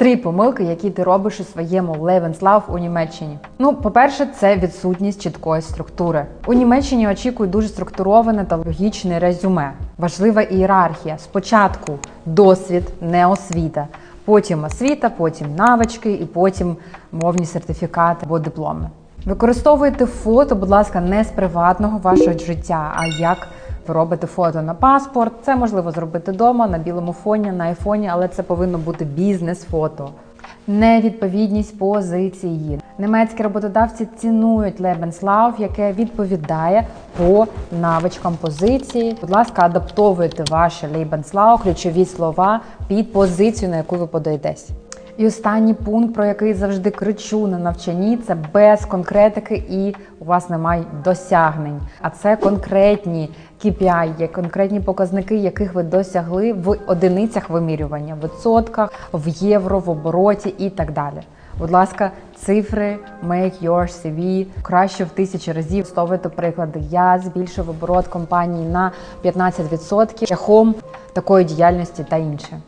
Три помилки, які ти робиш у своєму Lebenslauf у Німеччині. Ну, по-перше, це відсутність чіткої структури. У Німеччині очікують дуже структуроване та логічне резюме. Важлива ієрархія. Спочатку досвід, не освіта, потім освіта, потім навички і потім мовні сертифікати або дипломи. Використовуйте фото, будь ласка, не з приватного вашого життя, а як ви робите фото на паспорт. Це можливо зробити вдома на білому фоні, на айфоні, але це повинно бути бізнес-фото. Невідповідність позиції. Німецькі роботодавці цінують Lebenslauf, яке відповідає по навичкам позиції. Будь ласка, адаптовуйте ваше Lebenslauf, ключові слова під позицію, на яку ви подаєтесь. І останній пункт, про який завжди кричу на навчанні, це без конкретики і у вас немає досягнень. А це конкретні KPI, є конкретні показники, яких ви досягли в одиницях вимірювання, в відсотках, в євро, в обороті і так далі. Будь ласка, цифри, make your CV краще в тисячі разів. Ставити приклади. Я збільшив оборот компанії на 15% шляхом такої діяльності та інше.